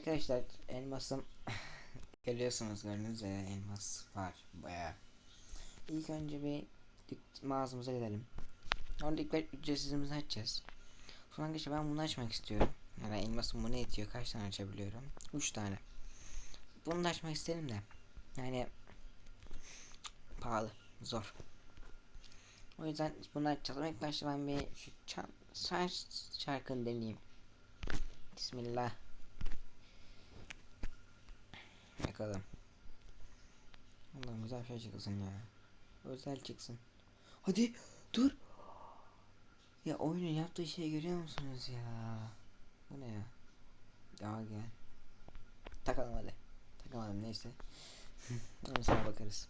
Arkadaşlar elmasım görüyorsunuz gördüğünüz üzere elmas var baya. İlk önce bir mağazamıza gidelim. Orada ilk ücretsizimizi açacağız. Sonra arkadaşlar ben bunu açmak istiyorum. Yani elmasım bunu yetiyor. Kaç tane açabiliyorum? 3 tane. Bunu da açmak isterim de. Yani pahalı. Zor. O yüzden bunu açacağız. İlk başta ben bir şu çan, şarkı şarkını deneyeyim. Bismillah. Bakalım. Allah'ım güzel şey çıksın ya. Özel çıksın. Hadi dur. Ya oyunun yaptığı şeyi görüyor musunuz ya? Bu ne ya? Ya gel. Takalım hadi. Takamadım neyse. Onu sonra bakarız.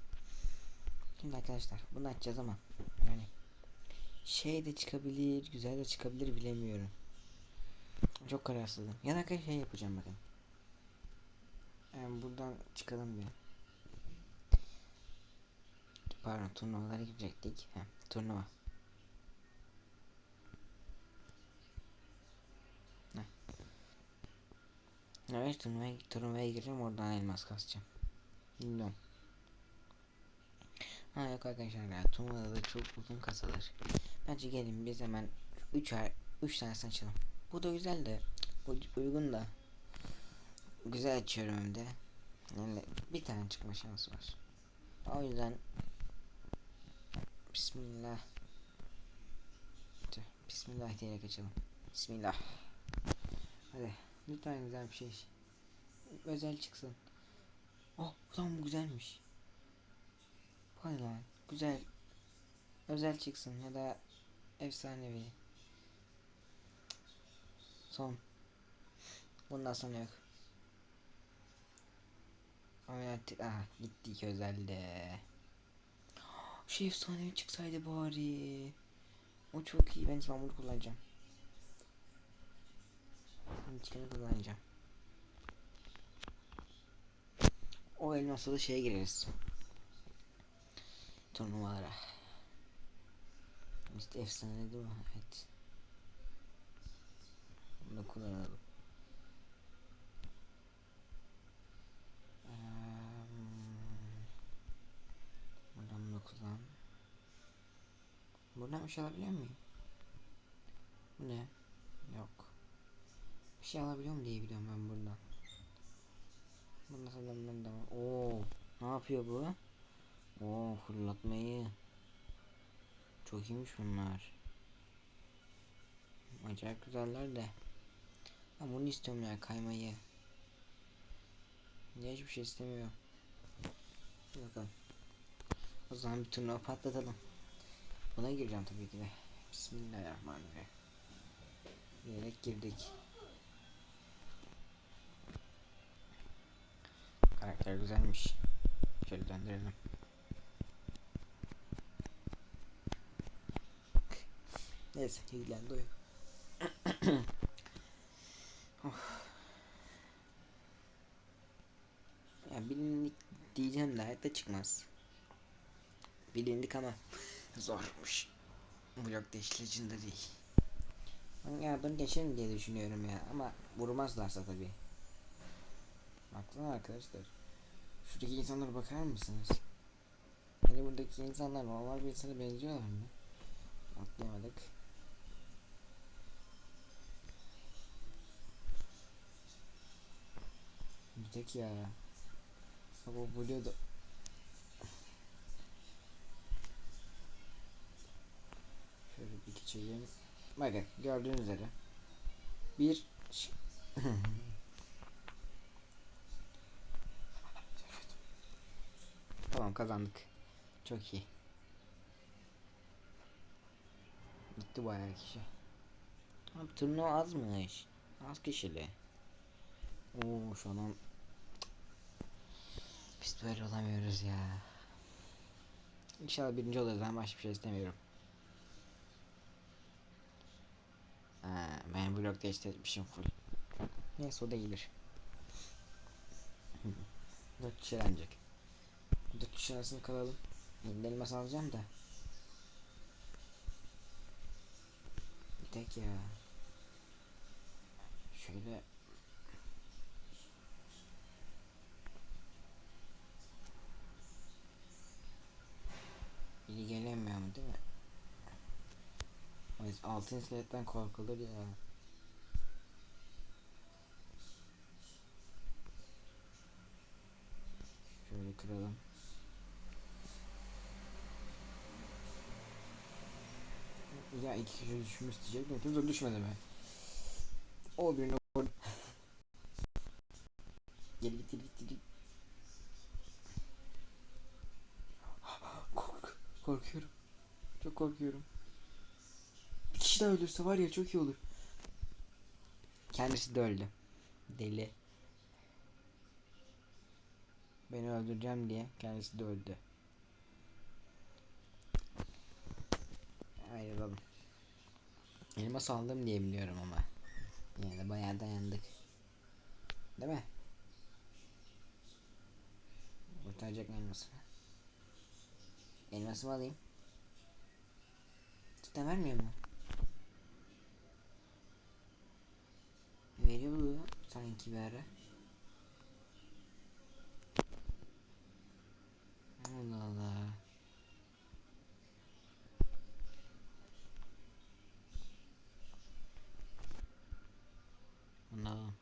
Şimdi arkadaşlar bunu açacağız ama yani şey de çıkabilir, güzel de çıkabilir bilemiyorum. Çok kararsızım. Ya da şey yapacağım bakın. Yani buradan çıkalım bir. Pardon turnuvalara girecektik. Heh, turnuva. Heh. Evet turnuvaya, turnuvaya gireceğim oradan elmas kasacağım. Bilmiyorum. Ha yok arkadaşlar ya turnuvada da çok uzun kasalar. Bence gelin biz hemen 3 ay 3 tanesini açalım. Bu da güzel de uygun da. Güzel açıyorum hem de. Yani bir tane çıkma şansı var. O yüzden Bismillah. Bismillah diyerek açalım. Bismillah. Hadi lütfen güzel bir şey. Özel çıksın. Oh tamam bu güzelmiş. Vay lan güzel. Özel çıksın ya da efsanevi. Son. Bundan sonra yok. Evet, aha gittik özelde. Şu efsanevi çıksaydı bari. O çok iyi. Ben bunu kullanacağım. Çıkanı kullanacağım. O elmasla da şeye gireriz. Turnuvalara. İşte efsane değil mi? Evet. Bunu kullanalım. 9'dan. Buradan bir şey alabiliyor muyum? Bu ne? Yok. Bir şey alabiliyor mu diye biliyorum ben buradan. Bundan sonra bundan da var. Oo, ne yapıyor bu? Oo, fırlatmayı. Çok iyiymiş bunlar. Acayip güzeller de. Ben bunu istiyorum ya kaymayı. Niye hiçbir şey istemiyor. Bakalım. O zaman bir turnuva patlatalım. Buna gireceğim tabii ki de. Bismillahirrahmanirrahim. Diyerek girdik. Karakter güzelmiş. Şöyle döndürelim. Neyse ilgilendi oyun. Of. Ya bilindik diyeceğim de hayatta çıkmaz. Bilindik ama zormuş. Blok değiştiricinde değil. Ya bunu geçerim diye düşünüyorum ya ama vurmazlarsa tabii. Baksana arkadaşlar. Şuradaki insanlara bakar mısınız? Hani buradaki insanlar normal bir insana benziyorlar mı? Atlayamadık. Bir tek ya. Bak o Blue Şöyle bir geçelim. Bakın gördüğünüz üzere. Bir... tamam kazandık. Çok iyi. Gitti bayağı kişi. Abi turnuva azmış. Az kişili. Oo şu an biz böyle olamıyoruz ya. İnşallah birinci oluruz. Ben başka bir şey istemiyorum. Ha, ben blokta işletmişim full. Neyse o da iyidir. Dört kişi ancak. Dört kişi arasını kalalım. Elinde elmas alacağım da. Bir tek ya. Şöyle İyi gelemiyor mu değil mi? Yüzden altın iskeletten korkulur ya. Şöyle kıralım. Ya iki kişi düşmüş diyecek mi? Dur düşmedi mi? O birini vurdu. Gel git gel git gel git. Kork korkuyorum. Çok korkuyorum. Kişi daha var ya çok iyi olur. Kendisi de öldü. Deli. Beni öldüreceğim diye kendisi de öldü. Ayrılalım. Elmas aldım diye biliyorum ama. De bayağı dayandık. Değil mi? Kurtaracak elmasını. Elmasımı alayım. Cidden vermiyor mu? Veriyor bu sanki bir ara. Allah Allah. Anladım.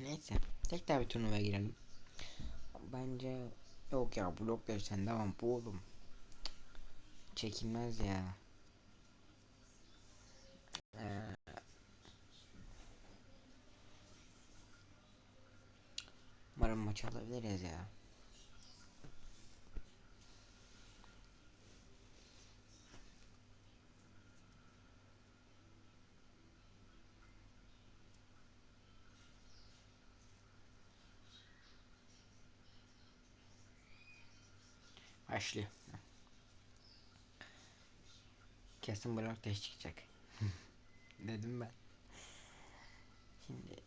Neyse. Tekrar bir turnuvaya girelim. Bence yok ya blok dersen devam bu oğlum. Çekilmez ya. Ee, Umarım maç alabiliriz ya. Başlıyor. Kesin blok taş çıkacak. Dedim ben. Şimdi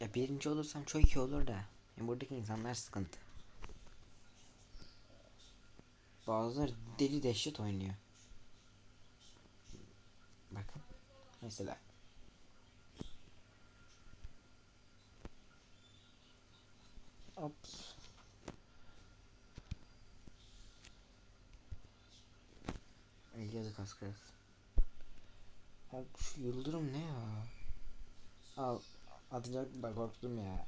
ya birinci olursam çok iyi olur da. Ya buradaki insanlar sıkıntı. Bazıları deli dehşet oynuyor. Bakın. Mesela. Ops. Az kalsın. Abi şu yıldırım ne ya? Al atacak bak korktum ya.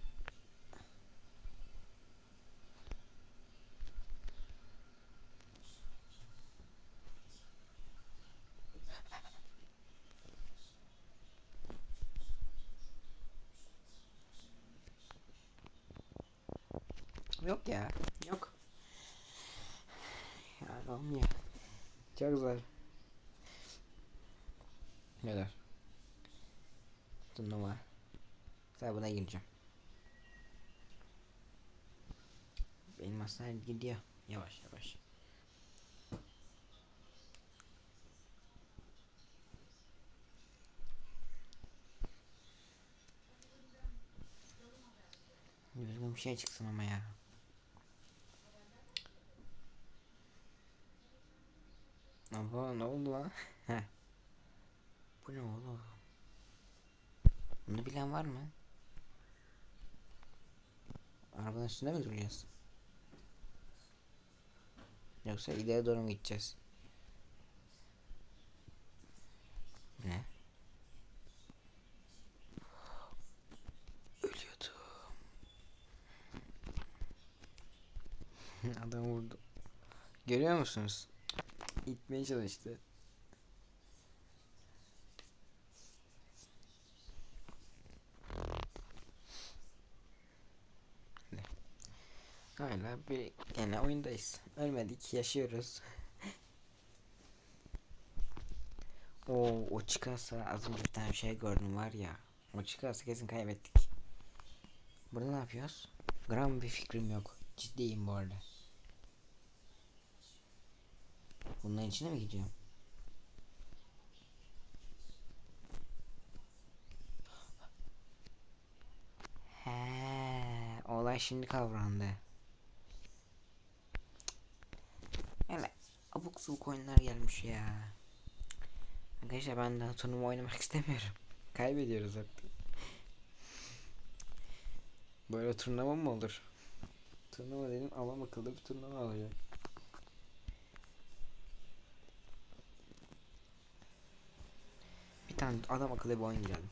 Yok ya. Yok. Ya olmuyor. Çok zor. Neler? Turnuva. Sen buna gireceğim. Benim masaya gidiyor. Yavaş yavaş. Düzgün bir şey çıksın ama ya. Aba ne oldu lan? Bu ne oğlum? Bunu bilen var mı? Arabanın üstünde mi duracağız? Yoksa ileri doğru mu gideceğiz? Ne? Ölüyordum. Adam vurdu. Görüyor musunuz? İtmeye çalıştı. Hala bir yani oyundayız. Ölmedik, yaşıyoruz. o o çıkarsa az önce bir tane şey gördüm var ya. O çıkarsa kesin kaybettik. Burada ne yapıyoruz? Gram bir fikrim yok. Ciddiyim bu arada. Bunların içine mi gidiyorum? He, olay şimdi kavrandı. Yani abuk subuk oyunlar gelmiş ya. Arkadaşlar ben daha turnuva oynamak istemiyorum. Kaybediyoruz artık. Böyle turnuva mı olur? Turnuva dedim adam akıllı bir turnuva oluyor. Bir tane adam akıllı bir oyun girelim.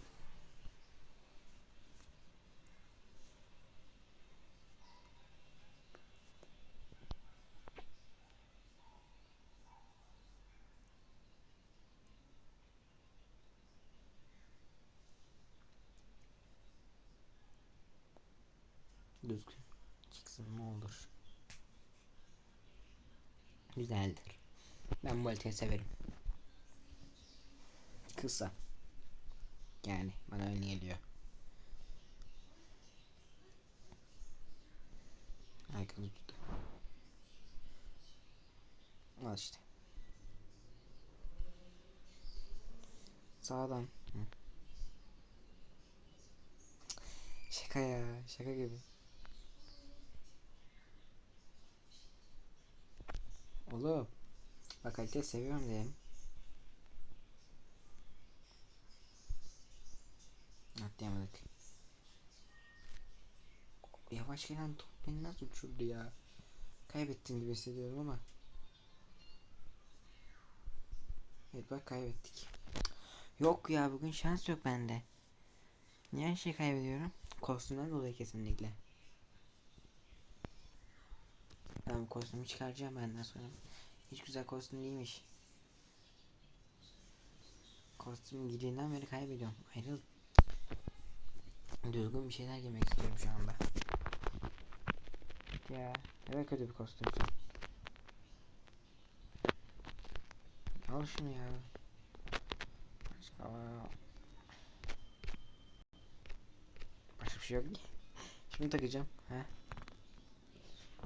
Düzgün çıksın ne olur. Güzeldir. Ben bu haritayı severim. Kısa. Yani bana öyle geliyor. Arkadaş tuttu. Al işte. Sağdan. Hı. Şaka ya. Şaka gibi. Oğlum. Bak kaliteyi seviyorum diyeyim. Atlayamadık. Yavaş gelen top beni nasıl uçurdu ya? Kaybettim gibi hissediyorum ama. Evet bak kaybettik. Yok ya bugün şans yok bende. Niye her şeyi kaybediyorum? Kostümden dolayı kesinlikle. Ben kostümü çıkaracağım benden sonra. Hiç güzel kostüm değilmiş. Kostüm girdiğinden beri kaybediyorum. Ayrıl. Düzgün bir şeyler giymek istiyorum şu anda. Ya ne kötü bir kostümsün. Al şunu ya. Başka Başka bir şey yok ki. Şunu takacağım. He.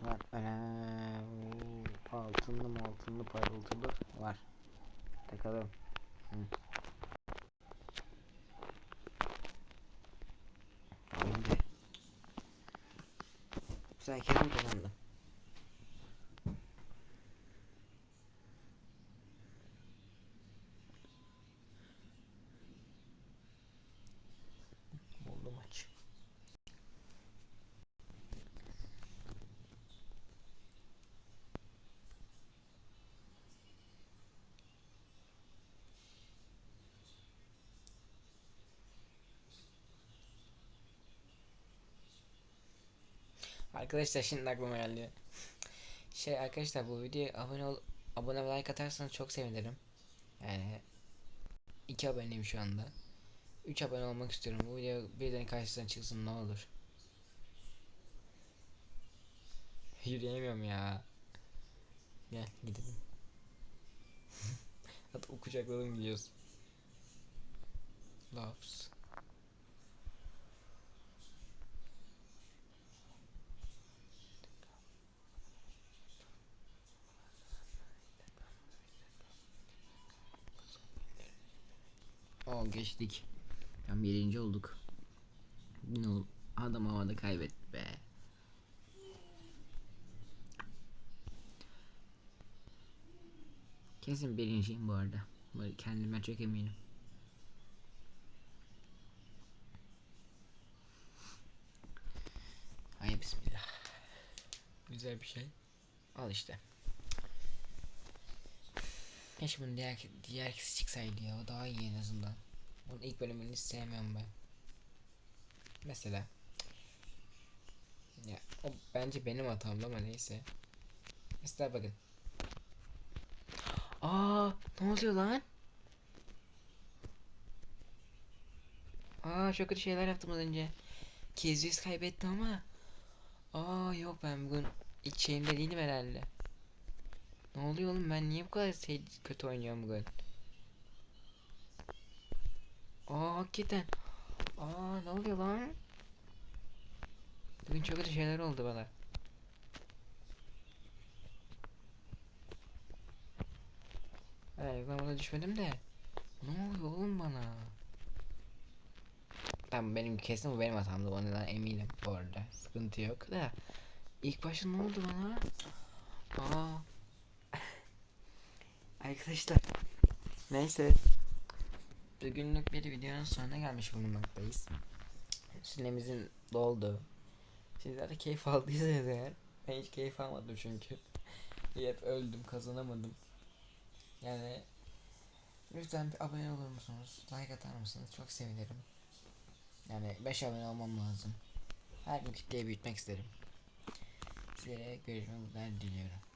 Var. Ana, altınlı mı altınlı parıltılı var. Takalım. Hı. Şimdi. Güzel kesin kazandım. Oldu maç. Arkadaşlar şimdi aklıma geldi. Şey arkadaşlar bu videoya abone ol abone ve like atarsanız çok sevinirim. Yani iki aboneyim şu anda. 3 abone olmak istiyorum. Bu video birden karşısına çıksın ne olur. Yürüyemiyorum ya. Gel gidelim. Hatta o kucakladım gidiyoruz. Loves. O geçtik. Tam birinci olduk. Ne ol? Adam havada kaybetti be. Kesin birinciyim bu arada. Böyle kendime çok eminim. Ay bismillah. Güzel bir şey. Al işte. Keşke bunun diğer, diğer ikisi çıksaydı ya. O daha iyi en azından. Bunun ilk bölümünü sevmiyorum ben. Mesela. Ya o bence benim hatamdı ama neyse. Mesela bakın. Aa, ne oluyor lan? Aa, çok kötü şeyler yaptım az önce. Kezris kaybetti ama. Aa, yok ben bugün hiç şeyimde değilim herhalde. Ne oluyor oğlum ben niye bu kadar şey, kötü oynuyorum bugün? Aa, hakikaten. Aa, ne oluyor lan? Bugün çok kötü şeyler oldu bana. Hayır ben buna düşmedim de. Ne oluyor oğlum bana? Tamam benim kesin bu benim hatamdı ondan eminim bu arada. Sıkıntı yok da. İlk başta ne oldu bana? Aa. Arkadaşlar neyse bugünlük bir videonun sonuna gelmiş bulunmaktayız. Sünemizin doldu. Sizler de keyif aldıysanız eğer ben hiç keyif almadım çünkü. Hep öldüm kazanamadım. Yani lütfen bir abone olur musunuz? Like atar mısınız? Çok sevinirim. Yani 5 abone olmam lazım. Her gün kitleyi büyütmek isterim. Size görüşmek üzere diliyorum.